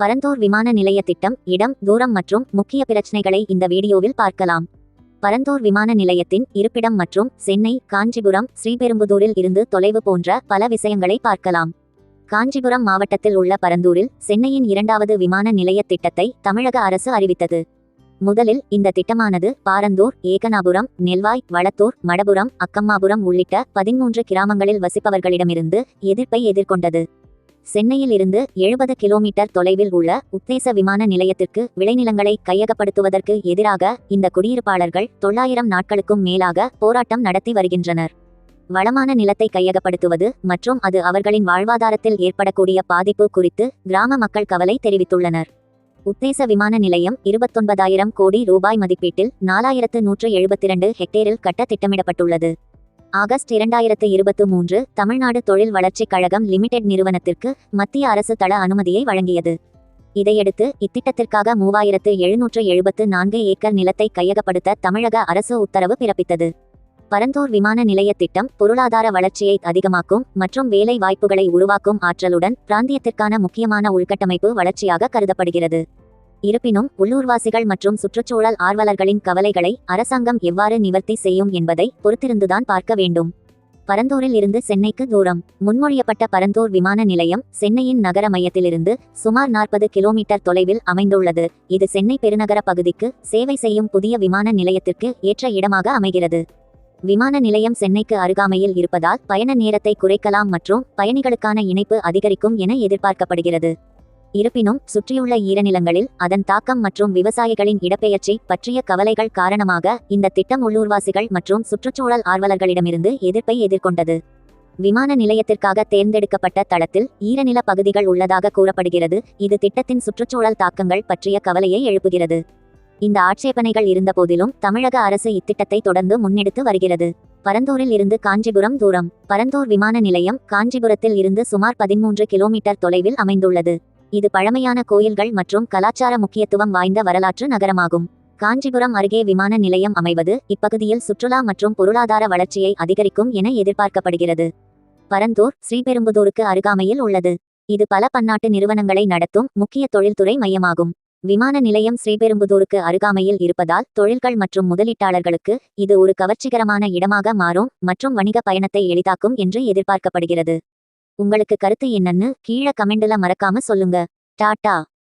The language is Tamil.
பரந்தூர் விமான நிலைய திட்டம் இடம் தூரம் மற்றும் முக்கிய பிரச்சனைகளை இந்த வீடியோவில் பார்க்கலாம். பரந்தூர் விமான நிலையத்தின் இருப்பிடம் மற்றும் சென்னை காஞ்சிபுரம் ஸ்ரீபெரும்புதூரில் இருந்து தொலைவு போன்ற பல விஷயங்களை பார்க்கலாம். காஞ்சிபுரம் மாவட்டத்தில் உள்ள பரந்தூரில் சென்னையின் இரண்டாவது விமான நிலைய திட்டத்தை தமிழக அரசு அறிவித்தது. முதலில் இந்த திட்டமானது பாரந்தூர் ஏகனாபுரம் நெல்வாய் வளத்தூர் மடபுரம் அக்கம்மாபுரம் உள்ளிட்ட பதிமூன்று கிராமங்களில் வசிப்பவர்களிடமிருந்து எதிர்ப்பை எதிர்கொண்டது. சென்னையில் இருந்து எழுபது கிலோமீட்டர் தொலைவில் உள்ள உத்தேச விமான நிலையத்திற்கு விளைநிலங்களை கையகப்படுத்துவதற்கு எதிராக இந்த குடியிருப்பாளர்கள் தொள்ளாயிரம் நாட்களுக்கும் மேலாக போராட்டம் நடத்தி வருகின்றனர். வளமான நிலத்தை கையகப்படுத்துவது மற்றும் அது அவர்களின் வாழ்வாதாரத்தில் ஏற்படக்கூடிய பாதிப்பு குறித்து கிராம மக்கள் கவலை தெரிவித்துள்ளனர். உத்தேச விமான நிலையம் இருபத்தொன்பதாயிரம் கோடி ரூபாய் மதிப்பீட்டில் நாலாயிரத்து நூற்று எழுபத்தி இரண்டு ஹெக்டேரில் கட்ட திட்டமிடப்பட்டுள்ளது. ஆகஸ்ட் இரண்டாயிரத்து இருபத்து மூன்று தமிழ்நாடு தொழில் வளர்ச்சிக் கழகம் லிமிடெட் நிறுவனத்திற்கு மத்திய அரசு தள அனுமதியை வழங்கியது. இதையடுத்து இத்திட்டத்திற்காக மூவாயிரத்து எழுநூற்று எழுபத்து நான்கு ஏக்கர் நிலத்தை கையகப்படுத்த தமிழக அரசு உத்தரவு பிறப்பித்தது. பரந்தூர் விமான நிலைய திட்டம் பொருளாதார வளர்ச்சியை அதிகமாக்கும் மற்றும் வேலை வாய்ப்புகளை உருவாக்கும் ஆற்றலுடன் பிராந்தியத்திற்கான முக்கியமான உள்கட்டமைப்பு வளர்ச்சியாக கருதப்படுகிறது. இருப்பினும் உள்ளூர்வாசிகள் மற்றும் சுற்றுச்சூழல் ஆர்வலர்களின் கவலைகளை அரசாங்கம் எவ்வாறு நிவர்த்தி செய்யும் என்பதை பொறுத்திருந்துதான் பார்க்க வேண்டும். பரந்தூரில் இருந்து சென்னைக்கு தூரம். முன்மொழியப்பட்ட பரந்தூர் விமான நிலையம் சென்னையின் நகர மையத்திலிருந்து சுமார் நாற்பது கிலோமீட்டர் தொலைவில் அமைந்துள்ளது. இது சென்னை பெருநகர பகுதிக்கு சேவை செய்யும் புதிய விமான நிலையத்திற்கு ஏற்ற இடமாக அமைகிறது. விமான நிலையம் சென்னைக்கு அருகாமையில் இருப்பதால் பயண நேரத்தை குறைக்கலாம் மற்றும் பயணிகளுக்கான இணைப்பு அதிகரிக்கும் என எதிர்பார்க்கப்படுகிறது. இருப்பினும் சுற்றியுள்ள ஈரநிலங்களில் அதன் தாக்கம் மற்றும் விவசாயிகளின் இடப்பெயர்ச்சி பற்றிய கவலைகள் காரணமாக இந்த திட்டம் உள்ளூர்வாசிகள் மற்றும் சுற்றுச்சூழல் ஆர்வலர்களிடமிருந்து எதிர்ப்பை எதிர்கொண்டது. விமான நிலையத்திற்காக தேர்ந்தெடுக்கப்பட்ட தளத்தில் ஈரநில பகுதிகள் உள்ளதாக கூறப்படுகிறது. இது திட்டத்தின் சுற்றுச்சூழல் தாக்கங்கள் பற்றிய கவலையை எழுப்புகிறது. இந்த ஆட்சேபனைகள் இருந்தபோதிலும் தமிழக அரசு இத்திட்டத்தை தொடர்ந்து முன்னெடுத்து வருகிறது. பரந்தூரில் இருந்து காஞ்சிபுரம் தூரம். பரந்தூர் விமான நிலையம் காஞ்சிபுரத்தில் இருந்து சுமார் பதிமூன்று கிலோமீட்டர் தொலைவில் அமைந்துள்ளது. இது பழமையான கோயில்கள் மற்றும் கலாச்சார முக்கியத்துவம் வாய்ந்த வரலாற்று நகரமாகும். காஞ்சிபுரம் அருகே விமான நிலையம் அமைவது இப்பகுதியில் சுற்றுலா மற்றும் பொருளாதார வளர்ச்சியை அதிகரிக்கும் என எதிர்பார்க்கப்படுகிறது. பரந்தூர் ஸ்ரீபெரும்புதூருக்கு அருகாமையில் உள்ளது. இது பல பன்னாட்டு நிறுவனங்களை நடத்தும் முக்கிய தொழில்துறை மையமாகும். விமான நிலையம் ஸ்ரீபெரும்புதூருக்கு அருகாமையில் இருப்பதால் தொழில்கள் மற்றும் முதலீட்டாளர்களுக்கு இது ஒரு கவர்ச்சிகரமான இடமாக மாறும் மற்றும் வணிக பயணத்தை எளிதாக்கும் என்று எதிர்பார்க்கப்படுகிறது. உங்களுக்கு கருத்து என்னன்னு கீழே கமெண்ட்ல மறக்காம சொல்லுங்க. டாட்டா